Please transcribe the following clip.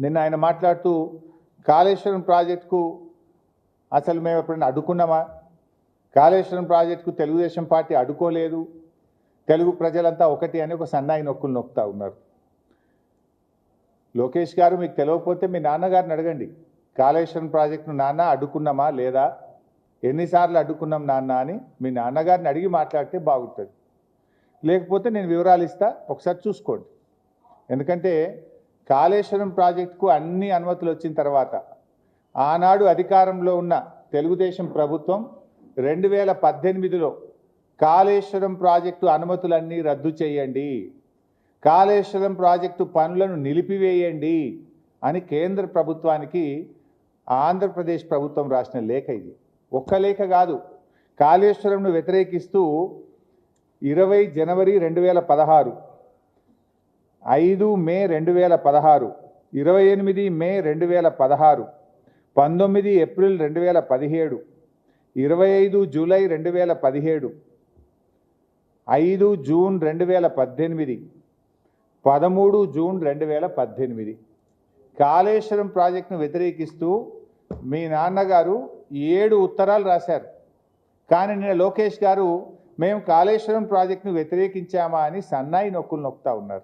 నిన్న ఆయన మాట్లాడుతూ కాళేశ్వరం ప్రాజెక్టుకు అసలు మేము ఎప్పుడైనా అడ్డుకున్నామా? కాళేశ్వరం ప్రాజెక్టుకు తెలుగుదేశం పార్టీ అడ్డుకోలేదు. తెలుగు ప్రజలంతా ఒకటి అని ఒక సన్నాయి నొక్కులు నొక్కుతా ఉన్నారు. లోకేష్ గారు మీకు తెలియకపోతే మీ నాన్నగారిని అడగండి. కాళేశ్వరం ప్రాజెక్టును నాన్న అడ్డుకున్నామా లేదా? ఎన్నిసార్లు అడ్డుకున్నాం నాన్న అని మీ నాన్నగారిని అడిగి మాట్లాడితే బాగుంటుంది. లేకపోతే నేను వివరాలు ఇస్తా ఒకసారి చూసుకోండి. ఎందుకంటే కాళేశ్వరం ప్రాజెక్టుకు అన్ని అనుమతులు వచ్చిన తర్వాత ఆనాడు అధికారంలో ఉన్న తెలుగుదేశం ప్రభుత్వం రెండు వేల పద్దెనిమిదిలో కాళేశ్వరం ప్రాజెక్టు అనుమతులన్నీ రద్దు చేయండి కాళేశ్వరం ప్రాజెక్టు పనులను నిలిపివేయండి అని కేంద్ర ప్రభుత్వానికి ఆంధ్రప్రదేశ్ ప్రభుత్వం రాసిన లేఖ ఇది. ఒక్క లేఖ కాదు కాళేశ్వరంను వ్యతిరేకిస్తూ ఇరవై జనవరి రెండు వేల పదహారు ఐదు మే రెండు వేల పదహారు ఇరవై ఎనిమిది మే రెండు వేల పదహారు పంతొమ్మిది ఏప్రిల్ రెండు వేల పదిహేడు ఇరవై ఐదు జూలై రెండు వేల పదిహేడు ఐదు జూన్ రెండు వేల పద్దెనిమిది పదమూడు జూన్ రెండు వేల పద్దెనిమిది. కాళేశ్వరం ప్రాజెక్టును వ్యతిరేకిస్తూ మీ నాన్నగారు ఏడు ఉత్తరాలు రాశారు. కానీ నిన్న లోకేష్ గారు మేము కాళేశ్వరం ప్రాజెక్టును వ్యతిరేకించామా అని సన్నాయి నొక్కులు నొక్కుతా ఉన్నారు.